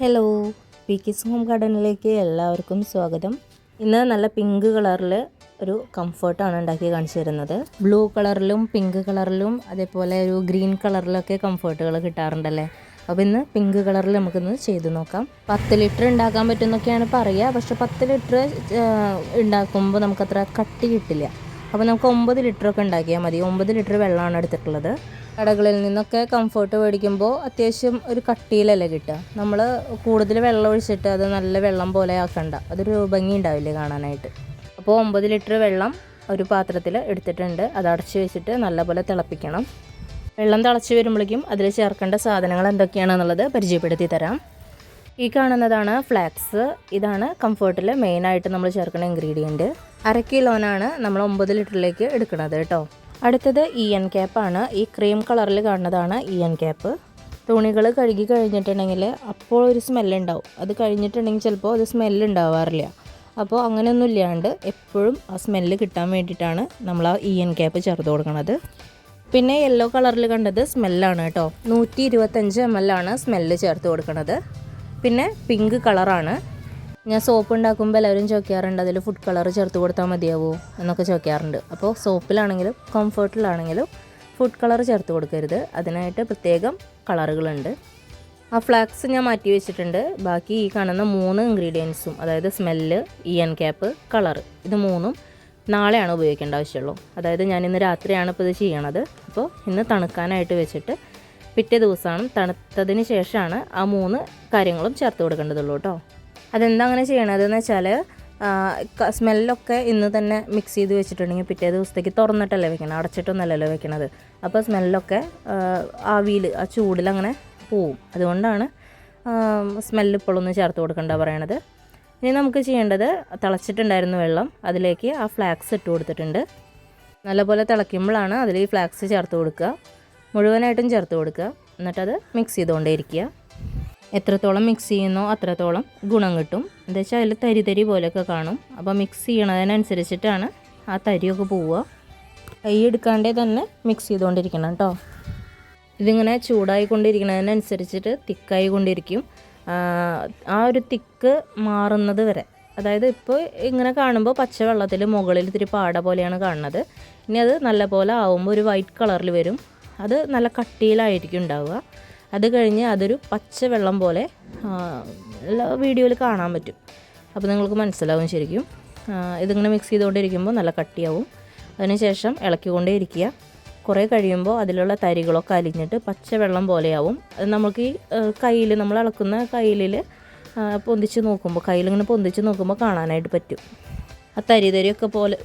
Hello P കിസ് home ഗാർഡനിലേക്ക് എല്ലാവർക്കും സ്വാഗതം. ഇന്ന് നല്ല പിങ്ക് കളറിൽ ഒരു കംഫർട്ടാണ് ഉണ്ടാക്കി കാണിച്ചു തരുന്നത് ബ്ലൂ കളറിലും പിങ്ക് കളറിലും അതേപോലെ ഒരു ഗ്രീൻ കളറിലൊക്കെ കംഫർട്ടുകൾ കിട്ടാറുണ്ടല്ലേ? അപ്പോൾ ഇന്ന് പിങ്ക് കളറിൽ നമുക്കിന്ന് ചെയ്ത് നോക്കാം. പത്ത് ലിറ്റർ ഉണ്ടാക്കാൻ പറ്റുമെന്നൊക്കെയാണ് പറയുക പക്ഷെ പത്ത് ലിറ്റർ ഉണ്ടാക്കുമ്പോൾ നമുക്കത്ര കട്ടി കിട്ടില്ല. അപ്പോൾ നമുക്ക് ഒമ്പത് ലിറ്ററൊക്കെ ഉണ്ടാക്കിയാൽ മതി. ഒമ്പത് ലിറ്റർ വെള്ളമാണ് എടുത്തിട്ടുള്ളത്. കടകളിൽ നിന്നൊക്കെ കംഫർട്ട് മേടിക്കുമ്പോൾ അത്യാവശ്യം ഒരു കട്ടിയിലല്ലേ കിട്ടുക. നമ്മൾ കൂടുതൽ വെള്ളം ഒഴിച്ചിട്ട് അത് നല്ല വെള്ളം പോലെ ആക്കണ്ട. അതൊരു ഭംഗി ഉണ്ടാവില്ലേ കാണാനായിട്ട്. അപ്പോൾ ഒമ്പത് ലിറ്റർ വെള്ളം ഒരു പാത്രത്തിൽ എടുത്തിട്ടുണ്ട്. അത് അടച്ച് വെച്ചിട്ട് നല്ലപോലെ തിളപ്പിക്കണം. വെള്ളം തിളച്ച് വരുമ്പോഴേക്കും അതിൽ ചേർക്കേണ്ട സാധനങ്ങൾ എന്തൊക്കെയാണെന്നുള്ളത് പരിചയപ്പെടുത്തി തരാം. ഈ കാണുന്നതാണ് ഫ്ലാക്സ് ഇതാണ് കംഫർട്ടിൽ മെയിനായിട്ട് നമ്മൾ ചേർക്കുന്ന ഇൻഗ്രീഡിയന്റ് അര കിലോനാണ് നമ്മൾ ഒമ്പത് ലിറ്ററിലേക്ക് എടുക്കുന്നത് കേട്ടോ. അടുത്തത് ഇ എൻ ക്യാപ്പാണ് ഈ ക്രീം കളറിൽ കാണുന്നതാണ് ഇ എൻ ക്യാപ്പ് തുണികൾ കഴുകി കഴിഞ്ഞിട്ടുണ്ടെങ്കിൽ അപ്പോൾ ഒരു സ്മെല്ലുണ്ടാവും അത് കഴിഞ്ഞിട്ടുണ്ടെങ്കിൽ ചിലപ്പോൾ അത് സ്മെല്ല് ഉണ്ടാവാറില്ല. അപ്പോൾ അങ്ങനെയൊന്നും ഇല്ലാണ്ട് എപ്പോഴും ആ സ്മെല്ല് കിട്ടാൻ വേണ്ടിയിട്ടാണ് നമ്മൾ ആ ഇ എൻ ക്യാപ്പ് ചേർത്ത് കൊടുക്കുന്നത് പിന്നെ യെല്ലോ കളറിൽ കണ്ടത് സ്മെല്ലാണ് കേട്ടോ. നൂറ്റി ഇരുപത്തഞ്ച് എം എൽ ആണ് സ്മെല്ല് ചേർത്ത് കൊടുക്കുന്നത് പിന്നെ പിങ്ക് കളറാണ് ഞാൻ സോപ്പ് ഉണ്ടാക്കുമ്പോൾ എല്ലാവരും ചോദിക്കാറുണ്ട് അതിൽ ഫുഡ് കളർ ചേർത്ത് കൊടുത്താൽ മതിയാവോ? എന്നൊക്കെ ചോദിക്കാറുണ്ട്. അപ്പോൾ സോപ്പിലാണെങ്കിലും കംഫർട്ടിലാണെങ്കിലും ഫുഡ് കളർ ചേർത്ത് കൊടുക്കരുത്. അതിനായിട്ട് പ്രത്യേകം കളറുകളുണ്ട് ആ ഫ്ലാക്സ് ഞാൻ മാറ്റി വെച്ചിട്ടുണ്ട്. ബാക്കി ഈ കാണുന്ന മൂന്ന് ഇൻഗ്രീഡിയൻസും അതായത് smell E N cap colour ഇത് മൂന്നും നാളെയാണ് ഉപയോഗിക്കേണ്ട ആവശ്യമുള്ളൂ. അതായത് ഞാൻ ഇന്ന് രാത്രിയാണ് ഇപ്പോൾ ഇത് ചെയ്യണത്. അപ്പോൾ ഇന്ന് തണുക്കാനായിട്ട് വെച്ചിട്ട് പിറ്റേ ദിവസമാണ് തണുത്തതിന് ശേഷമാണ് ആ മൂന്ന് കാര്യങ്ങളും ചേർത്ത് കൊടുക്കേണ്ടതുള്ളൂ കേട്ടോ. അതെന്താ അങ്ങനെ ചെയ്യണതെന്ന് വെച്ചാൽ സ്മെല്ലൊക്കെ ഇന്ന് തന്നെ മിക്സ് ചെയ്ത് വെച്ചിട്ടുണ്ടെങ്കിൽ പിറ്റേ ദിവസത്തേക്ക് തുറന്നിട്ടല്ലേ വെക്കണം അടച്ചിട്ടൊന്നല്ലല്ലോ വെക്കണത്. അപ്പോൾ സ്മെല്ലൊക്കെ ആവിയിൽ ആ ചൂടിൽ അങ്ങനെ പോവും. അതുകൊണ്ടാണ് സ്മെല്ല് ഇപ്പോഴൊന്നും ചേർത്ത് കൊടുക്കണ്ട പറയണത്. ഇനി നമുക്ക് ചെയ്യേണ്ടത് തിളച്ചിട്ടുണ്ടായിരുന്ന വെള്ളം അതിലേക്ക് ആ ഫ്ലാക്സ് ഇട്ട് കൊടുത്തിട്ടുണ്ട്. നല്ലപോലെ തിളയ്ക്കുമ്പോഴാണ് അതിൽ ഈ ഫ്ലാക്സ് ചേർത്ത് കൊടുക്കുക. മുഴുവനായിട്ടും ചേർത്ത് കൊടുക്കുക. എന്നിട്ടത് മിക്സ് ചെയ്തുകൊണ്ടേയിരിക്കുക. എത്രത്തോളം മിക്സ് ചെയ്യുന്നോ അത്രത്തോളം ഗുണം കിട്ടും. എന്താ വെച്ചാൽ അതിൽ തരി തരി പോലെയൊക്കെ കാണും. അപ്പോൾ മിക്സ് ചെയ്യണതിനനുസരിച്ചിട്ടാണ് ആ തരിയൊക്കെ പോവുക. കൈ എടുക്കാണ്ടേ തന്നെ മിക്സ് ചെയ്തുകൊണ്ടിരിക്കണം കേട്ടോ ഇതിങ്ങനെ ചൂടായിക്കൊണ്ടിരിക്കുന്നതിനനുസരിച്ചിട്ട് തിക്കായി കൊണ്ടിരിക്കും. ആ ഒരു തിക്ക് മാറുന്നത് വരെ. അതായത് ഇപ്പോൾ ഇങ്ങനെ കാണുമ്പോൾ പച്ച വെള്ളത്തിൽ മുകളിൽ ഇത്തിരി പാട പോലെയാണ് കാണുന്നത്. ഇനി അത് നല്ല പോലെ ആവുമ്പോൾ ഒരു വൈറ്റ് കളറിൽ വരും. അത് നല്ല കട്ടിയിലായിരിക്കും ഉണ്ടാവുക. അത് കഴിഞ്ഞ് അതൊരു പച്ച വെള്ളം പോലെ വീഡിയോയിൽ കാണാൻ പറ്റും. അപ്പോൾ നിങ്ങൾക്ക് മനസ്സിലാവും ശരിക്കും. ഇതിങ്ങനെ മിക്സ് ചെയ്തുകൊണ്ടിരിക്കുമ്പോൾ നല്ല കട്ടിയാവും. അതിനുശേഷം ഇളക്കിക്കൊണ്ടേ ഇരിക്കുക. കുറേ കഴിയുമ്പോൾ അതിലുള്ള തരികളൊക്കെ അലിഞ്ഞിട്ട് പച്ച വെള്ളം പോലെയാവും. അത് നമുക്ക് ഈ കയ്യിൽ നമ്മൾ ഇളക്കുന്ന കയ്യിൽ പൊന്തിച്ച് നോക്കുമ്പോൾ കയ്യിലിങ്ങനെ പൊന്തിച്ച് നോക്കുമ്പോൾ കാണാനായിട്ട് പറ്റും. ആ തരി തരിയൊക്കെ പോലെ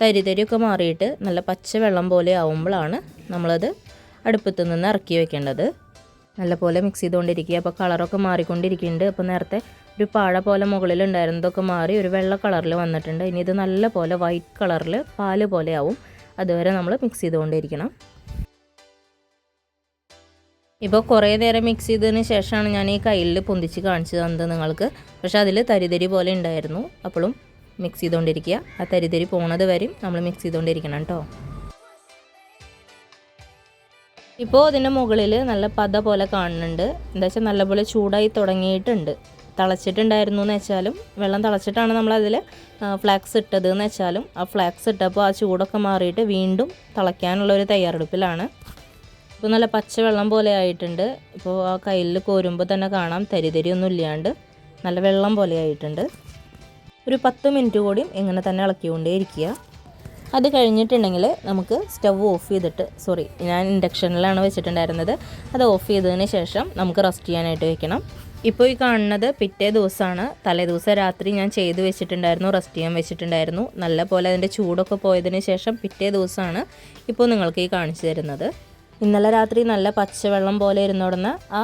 തരി തരിയൊക്കെ മാറിയിട്ട് നല്ല പച്ച വെള്ളം പോലെ ആവുമ്പോഴാണ് നമ്മളത് അടുപ്പത്ത് നിന്ന് ഇറക്കി വെക്കേണ്ടത്. നല്ലപോലെ മിക്സ് ചെയ്തുകൊണ്ടിരിക്കുക. അപ്പോൾ കളറൊക്കെ മാറിക്കൊണ്ടിരിക്കുന്നുണ്ട്. അപ്പോൾ നേരത്തെ ഒരു പാഴ പോലെ മുകളിൽ ഉണ്ടായിരുന്നതൊക്കെ മാറി ഒരു വെള്ള കളറിൽ വന്നിട്ടുണ്ട്. ഇനി ഇത് നല്ലപോലെ വൈറ്റ് കളറിൽ പാൽ പോലെയാവും അതുവരെ നമ്മൾ മിക്സ് ചെയ്തുകൊണ്ടിരിക്കണം. ഇപ്പോൾ കുറേ നേരം മിക്സ് ചെയ്തതിന് ശേഷമാണ് ഞാൻ ഈ കയ്യിൽ പൊന്തിച്ച് കാണിച്ചു തന്നത് നിങ്ങൾക്ക്. പക്ഷേ അതിൽ തരിതരി പോലെ ഉണ്ടായിരുന്നു. അപ്പോഴും മിക്സ് ചെയ്തുകൊണ്ടിരിക്കുക. ആ തരിതരി പോണത് വരെയും നമ്മൾ മിക്സ് ചെയ്തുകൊണ്ടിരിക്കണം കേട്ടോ. ഇപ്പോൾ ഇതിന്റെ മുകളിൽ നല്ല പത പോലെ കാണുന്നുണ്ട്. എന്താ വെച്ചാൽ നല്ലപോലെ ചൂടായി തുടങ്ങിയിട്ടുണ്ട്. തിളച്ചിട്ടുണ്ടായിരുന്നു എന്ന് വെച്ചാലും വെള്ളം തിളച്ചിട്ടാണ് നമ്മളതിൽ ഫ്ലാക്സ് ഇട്ടത് എന്ന് വെച്ചാലും ആ ഫ്ലാക്സ് ഇട്ടപ്പോൾ ആ ചൂടൊക്കെ മാറിയിട്ട് വീണ്ടും തിളയ്ക്കാനുള്ള ഒരു തയ്യാറെടുപ്പിലാണ്. ഇപ്പോൾ നല്ല പച്ചവെള്ളം പോലെ ആയിട്ടുണ്ട്. ഇപ്പോൾ ആ കയ്യിൽ കോരുമ്പോൾ തന്നെ കാണാം തരി ഒന്നും ഇല്ലാണ്ട് നല്ല വെള്ളം പോലെ ആയിട്ടുണ്ട്. ഒരു പത്ത് മിനിറ്റ് കൂടി ഇങ്ങനെ തന്നെ ഇളക്കിക്കൊണ്ടേ ഇരിക്കുക അത് കഴിഞ്ഞിട്ടുണ്ടെങ്കിൽ നമുക്ക് സ്റ്റവ് ഓഫ് ചെയ്തിട്ട് സോറി ഞാൻ ഇൻഡക്ഷനിലാണ് വെച്ചിട്ടുണ്ടായിരുന്നത്. അത് ഓഫ് ചെയ്തതിന് ശേഷം നമുക്ക് റസ്റ്റ് ചെയ്യാനായിട്ട് വെക്കണം. ഇപ്പോൾ ഈ കാണുന്നത് പിറ്റേ ദിവസമാണ്. തലേ ദിവസം രാത്രി ഞാൻ ചെയ്ത് വെച്ചിട്ടുണ്ടായിരുന്നു റെസ്റ്റ് ചെയ്യാൻ വെച്ചിട്ടുണ്ടായിരുന്നു. നല്ല പോലെ അതിന്റെ ചൂടൊക്കെ പോയതിന് ശേഷം പിറ്റേ ദിവസമാണ് ഇപ്പോൾ നിങ്ങൾക്ക് ഈ കാണിച്ചു തരുന്നത്. ഇന്നലെ രാത്രി നല്ല പച്ചവെള്ളം പോലെ ഇരുന്നോടുന്ന ആ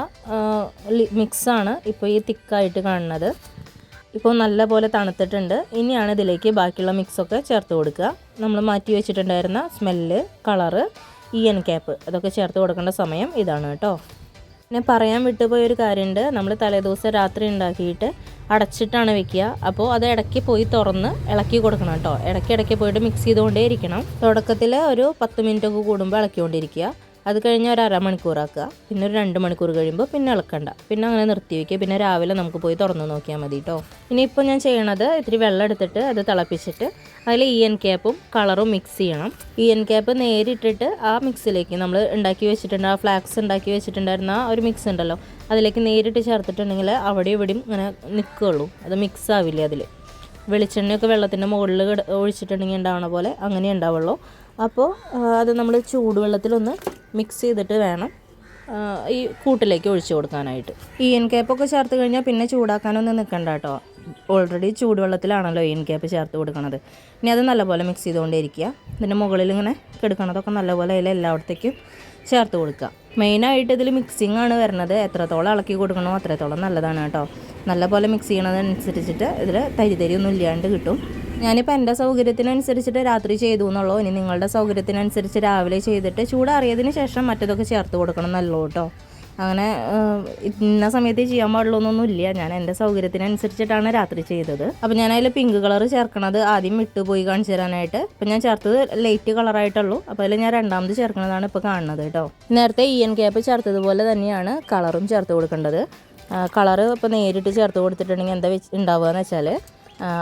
മിക്സാണ് ഇപ്പോൾ ഈ തിക്കായിട്ട് കാണുന്നത്. ഇപ്പോൾ നല്ലപോലെ തണുത്തിട്ടുണ്ട്. ഇനിയാണ് ഇതിലേക്ക് ബാക്കിയുള്ള മിക്സൊക്കെ ചേർത്ത് കൊടുക്കുക. നമ്മൾ മാറ്റി വെച്ചിട്ടുണ്ടായിരുന്ന smell colour E N cap അതൊക്കെ ചേർത്ത് കൊടുക്കേണ്ട സമയം ഇതാണ് കേട്ടോ. പിന്നെ പറയാൻ വിട്ടുപോയൊരു കാര്യമുണ്ട്. നമ്മൾ തലേദിവസം രാത്രി ഉണ്ടാക്കിയിട്ട് അടച്ചിട്ടാണ് വെക്കുക. അപ്പോൾ അത് ഇടയ്ക്ക് പോയി തുറന്ന് ഇളക്കി കൊടുക്കണം കേട്ടോ. ഇടയ്ക്ക് ഇടയ്ക്ക് പോയിട്ട് മിക്സ് ചെയ്തുകൊണ്ടേ ഇരിക്കണം തുടക്കത്തിൽ ഒരു പത്ത് മിനിറ്റ് ഒക്കെ കൂടുമ്പോൾ ഇളക്കിക്കൊണ്ടിരിക്കുക. അത് കഴിഞ്ഞ് ഒരു അരമണിക്കൂർ ആക്കുക. പിന്നെ ഒരു രണ്ട് മണിക്കൂർ കഴിയുമ്പോൾ പിന്നെ ഇളക്കണ്ട. പിന്നെ അങ്ങനെ നിർത്തി വയ്ക്കുക. പിന്നെ രാവിലെ നമുക്ക് പോയി തുറന്ന് നോക്കിയാൽ മതി കേട്ടോ ഇനിയിപ്പോൾ ഞാൻ ചെയ്യണത് ഇത്തിരി വെള്ളം എടുത്തിട്ട് അത് തിളപ്പിച്ചിട്ട് അതിൽ ഇ എൻ ക്യാപ്പും കളറും മിക്സ് ചെയ്യണം. ഇ എൻ ക്യാപ്പ് നേരിട്ടിട്ട് ആ മിക്സിലേക്ക് നമ്മൾ ഉണ്ടാക്കി വെച്ചിട്ടുണ്ട്. ആ ഫ്ലാക്സ് ഉണ്ടാക്കി വെച്ചിട്ടുണ്ടായിരുന്ന ആ ഒരു മിക്സ് ഉണ്ടല്ലോ. അതിലേക്ക് നേരിട്ട് ചേർത്തിട്ടുണ്ടെങ്കിൽ അവിടെ ഇവിടെയും ഇങ്ങനെ നിൽക്കുകയുള്ളൂ. അത് മിക്സ് ആവില്ല അതിൽ. വെളിച്ചെണ്ണയൊക്കെ വെള്ളത്തിന്റെ മുകളിൽ ഒഴിച്ചിട്ടുണ്ടെങ്കിൽ ഉണ്ടാവണ പോലെ അങ്ങനെ ഉണ്ടാവുള്ളൂ. അപ്പോൾ അത് നമ്മൾ ചൂടുവെള്ളത്തിലൊന്ന് മിക്സ് ചെയ്തിട്ട് വേണം ഈ കൂട്ടിലേക്ക് ഒഴിച്ചു കൊടുക്കാനായിട്ട്. ഈ എൻ ഒക്കെ ചേർത്ത് കഴിഞ്ഞാൽ പിന്നെ ചൂടാക്കാനൊന്നും നിൽക്കണ്ട കേട്ടോ. ഓൾറെഡി ചൂടുവെള്ളത്തിലാണല്ലോ ഈ എൻ കേപ്പ് ചേർത്ത് കൊടുക്കണത്. ഇനി അത് നല്ലപോലെ മിക്സ് ചെയ്തുകൊണ്ടേയിരിക്കുക. ഇതിന്റെ മുകളിൽ ഇങ്ങനെ കിടക്കണതൊക്കെ നല്ലപോലെ അതിൽ എല്ലായിടത്തേക്കും ചേർത്ത് കൊടുക്കുക. മെയിനായിട്ട് ഇതിൽ മിക്സിംഗ് ആണ് വരുന്നത്. എത്രത്തോളം ഇളക്കി കൊടുക്കണോ അത്രത്തോളം നല്ലതാണ് കേട്ടോ. നല്ലപോലെ മിക്സ് ചെയ്യണതനുസരിച്ചിട്ട് ഇതിൽ തരി തരി ഒന്നും ഇല്ലാണ്ട് കിട്ടും. ഞാനിപ്പോൾ എന്റെ സൗകര്യത്തിനനുസരിച്ചിട്ട് രാത്രി ചെയ്തു എന്നുള്ളൂ. ഇനി നിങ്ങളുടെ സൗകര്യത്തിനനുസരിച്ച് രാവിലെ ചെയ്തിട്ട് ചൂടാറിയതിന് ശേഷം മറ്റതൊക്കെ ചേർത്ത് കൊടുക്കണം നല്ലോ കേട്ടോ. അങ്ങനെ ഇന്ന സമയത്ത് ചെയ്യാൻ പാടുള്ളൂ എന്നൊന്നും ഇല്ല. ഞാൻ എന്റെ സൗകര്യത്തിനനുസരിച്ചിട്ടാണ് രാത്രി ചെയ്തത്. അപ്പോൾ ഞാൻ അതിൽ പിങ്ക് കളർ ചേർക്കണത് ആദ്യം വിട്ടുപോയി കാണിച്ചു തരാനായിട്ട്. ഇപ്പം ഞാൻ ചേർത്തത് ലൈറ്റ് കളറായിട്ടുള്ളൂ അപ്പോൾ അതിൽ ഞാൻ രണ്ടാമത് ചേർക്കുന്നതാണ് ഇപ്പോൾ കാണുന്നത് കേട്ടോ. നേരത്തെ ഇ എൻ ക്യാപ്പ് ചേർത്തതുപോലെ തന്നെയാണ് കളറും ചേർത്ത് കൊടുക്കേണ്ടത്. കളറ് ഇപ്പോൾ നേരിട്ട് ചേർത്ത് കൊടുത്തിട്ടുണ്ടെങ്കിൽ എന്താ വെച്ച് ഉണ്ടാവുക എന്ന് വെച്ചാൽ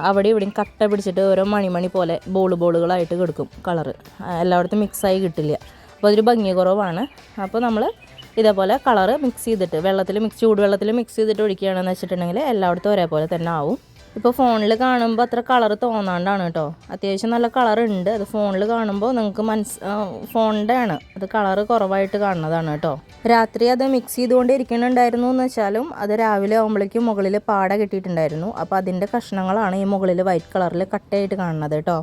അവിടെ ഇവിടെയും കട്ട പിടിച്ചിട്ട് ഓരോ മണിമണി പോലെ ബോൾ ബോളുകളായിട്ട് കിടക്കും കളറ് എല്ലായിടത്തും മിക്സായി കിട്ടില്ല. അപ്പോൾ അതൊരു ഭംഗി കുറവാണ്. അപ്പോൾ നമ്മൾ ഇതേപോലെ കളറ് മിക്സ് ചെയ്തിട്ട് വെള്ളത്തിൽ മിക്സ് ചൂടുവെള്ളത്തിൽ മിക്സ് ചെയ്തിട്ട് ഒഴിക്കുകയാണെന്ന് വെച്ചിട്ടുണ്ടെങ്കിൽ എല്ലായിടത്തും ഒരേപോലെ തന്നെ ആവും. ഇപ്പോൾ ഫോണിൽ കാണുമ്പോൾ അത്ര കളർ തോന്നാണ്ടാണ് കേട്ടോ. അത്യാവശ്യം നല്ല കളർ ഉണ്ട് അത് ഫോണിൽ കാണുമ്പോൾ നിങ്ങൾക്ക് മനസ് ഫോണിന്റെ ആണ് അത് കളർ കുറവായിട്ട് കാണുന്നതാണ് കേട്ടോ. രാത്രി അത് മിക്സ് ചെയ്തുകൊണ്ട് ഇരിക്കുന്നുണ്ടായിരുന്നു എന്ന് വെച്ചാലും അത് രാവിലെ ആകുമ്പോഴേക്കും മുകളിൽ പാട കിട്ടിയിട്ടുണ്ടായിരുന്നു. അപ്പോൾ അതിന്റെ കഷ്ണങ്ങളാണ് ഈ മുകളിൽ വൈറ്റ് കളറിൽ കട്ടയായിട്ട് കാണുന്നത് കേട്ടോ.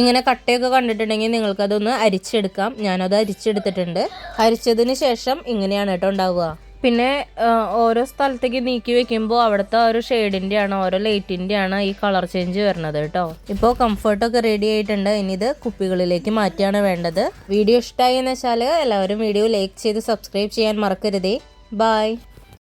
ഇങ്ങനെ കട്ടയൊക്കെ കണ്ടിട്ടുണ്ടെങ്കിൽ നിങ്ങൾക്കതൊന്ന് അരിച്ചെടുക്കാം. ഞാനത് അരിച്ചെടുത്തിട്ടുണ്ട്. അരിച്ചതിന് ശേഷം ഇങ്ങനെയാണ് കേട്ടോ ഉണ്ടാവുക. പിന്നെ ഓരോ സ്ഥലത്തേക്ക് നീക്കി വെക്കുമ്പോൾ അവിടുത്തെ ഒരു ഷെയ്ഡിന്റെ ആണ് ഓരോ ലൈറ്റിന്റെ ആണ് ഈ കളർ ചേഞ്ച് വരുന്നത് കേട്ടോ. ഇപ്പോൾ കംഫർട്ടൊക്കെ റെഡി ആയിട്ടുണ്ട്. ഇനി ഇത് കുപ്പികളിലേക്ക് മാറ്റിയാണ് വേണ്ടത്. വീഡിയോ ഇഷ്ടമായി എന്ന് വെച്ചാൽ എല്ലാവരും വീഡിയോ ലൈക്ക് ചെയ്ത് സബ്സ്ക്രൈബ് ചെയ്യാൻ മറക്കരുതേ. ബായ്